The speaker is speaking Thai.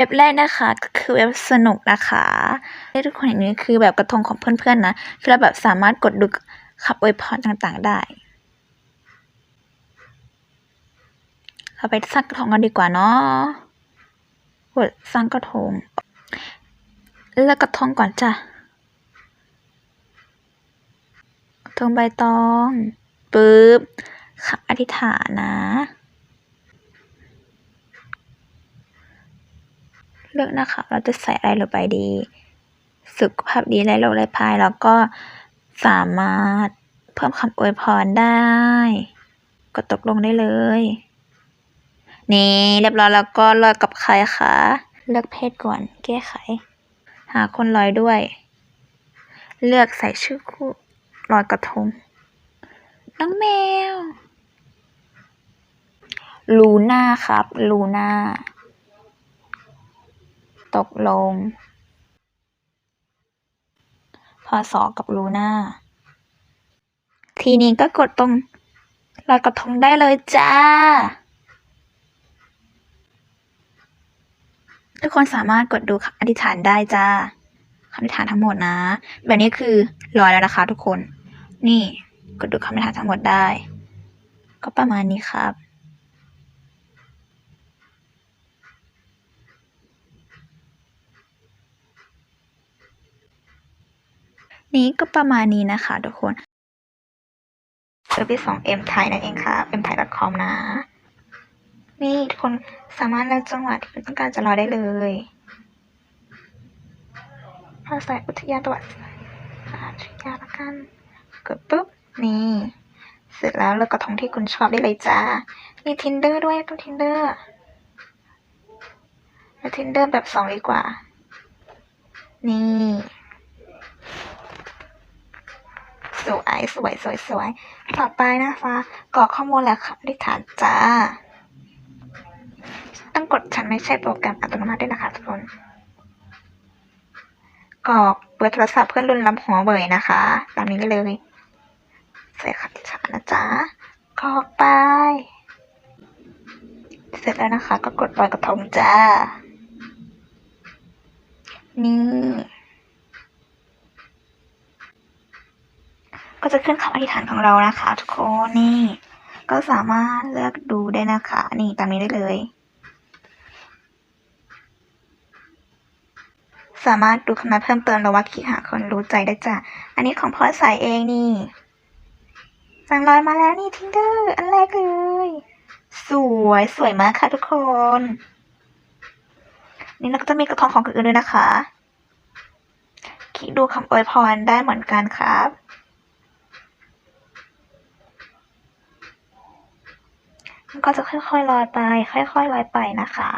ว็บแรกนะคะก็คือเว็บสนุกนะคะให้ทุกคนเห็นนี้คือแบบกระทงของเพื่อนๆนะคือเราแบบสามารถกดดูขับอวยพรต่างๆได้ เราไปสร้างกระทงกันดีกว่าเนาะกดสร้างกระทงเลือกกระทงก่อนจ้ะกระทงใบตองปึ๊บค่ะอธิษฐานนะ เลือกนะคะ เราจะใส่อะไรลงไปดี สุขภาพดีไรโรคไรภัยแล้วก็สามารถเพิ่มคำอวยพรได้ กดตกลงได้เลย นี่เรียบร้อยแล้วก็ลอยกับใครคะเลือกเพศก่อนแก้ไข หาคนลอยด้วย เลือกใส่ชื่อคู่ลอยกระทง น้องแมว ลูน่าครับ ลูน่า ตกลง พอสอกับลูน่า ทีนี้ก็กดตรงลอยกระทงได้เลยจ้า ทุกคนสามารถกดดูคำอธิษฐานได้จ้าคำอธิษฐานทั้งหมดนะ แบบนี้คือลอยแล้วนะคะทุกคน นี่กดดูคำอธิษฐานทั้งหมดได้ ก็ประมาณนี้ครับ นี้ก็ประมาณนี้นะคะทุกคนเว็บที่สอง M ไทยนั่นเองค่ะ m t h a i com นะ นี่ทุกคนสามารถเลือกจังหวัดที่คุณต้องการจะรอได้เลยภาษาอุทยานประวัติศาสตร์อุทยานละกันกดปุ๊บ นี่ เสร็จแล้วเลือกกระทงที่คุณชอบได้เลยจ้า มี Tinder ด้วยต้อง Tinder แล้ว Tinder แบบสองดีกว่า นี่ สวยสวยสวยสวยต่อไปนะคะกรอกข้อมูลแล้วค่ะอธิษฐานจ้าต้องกดฉันไม่ใช่โปรแกรมอัตโนมัติด้วยนะคะทุกคนกรอกเบอร์โทรศัพท์เพื่อนรุ่นลำหัวเบยนะคะตามนี้เลยใส่คำอธิษฐานนะจ๊ะกรอกไป เสร็จแล้วนะคะ ก็กดลอยกระทงจ้านี่ ก็จะ ขึ้นคำอธิษฐานของเรานะคะ ทุกคนนี่ ก็สามารถเลือกดูได้นะคะ นี่ตามนี้ได้เลย สามารถดูคำนับเพิ่มเติมหรือว่าคลิกหาคนรู้ใจได้จ้ะอันนี้ของพลอสายเองนี่สั่งลอยมาแล้วนี่ทิงเดอร์อันแรกเลย สวยสวยมากค่ะทุกคน นี่เราก็จะมีกระทงของคนอื่นด้วยนะคะคลิกดูคำอวยพรได้เหมือนกันครับ มัน ก็จะค่อยๆลอยไป ค่อยๆลอยไปนะคะ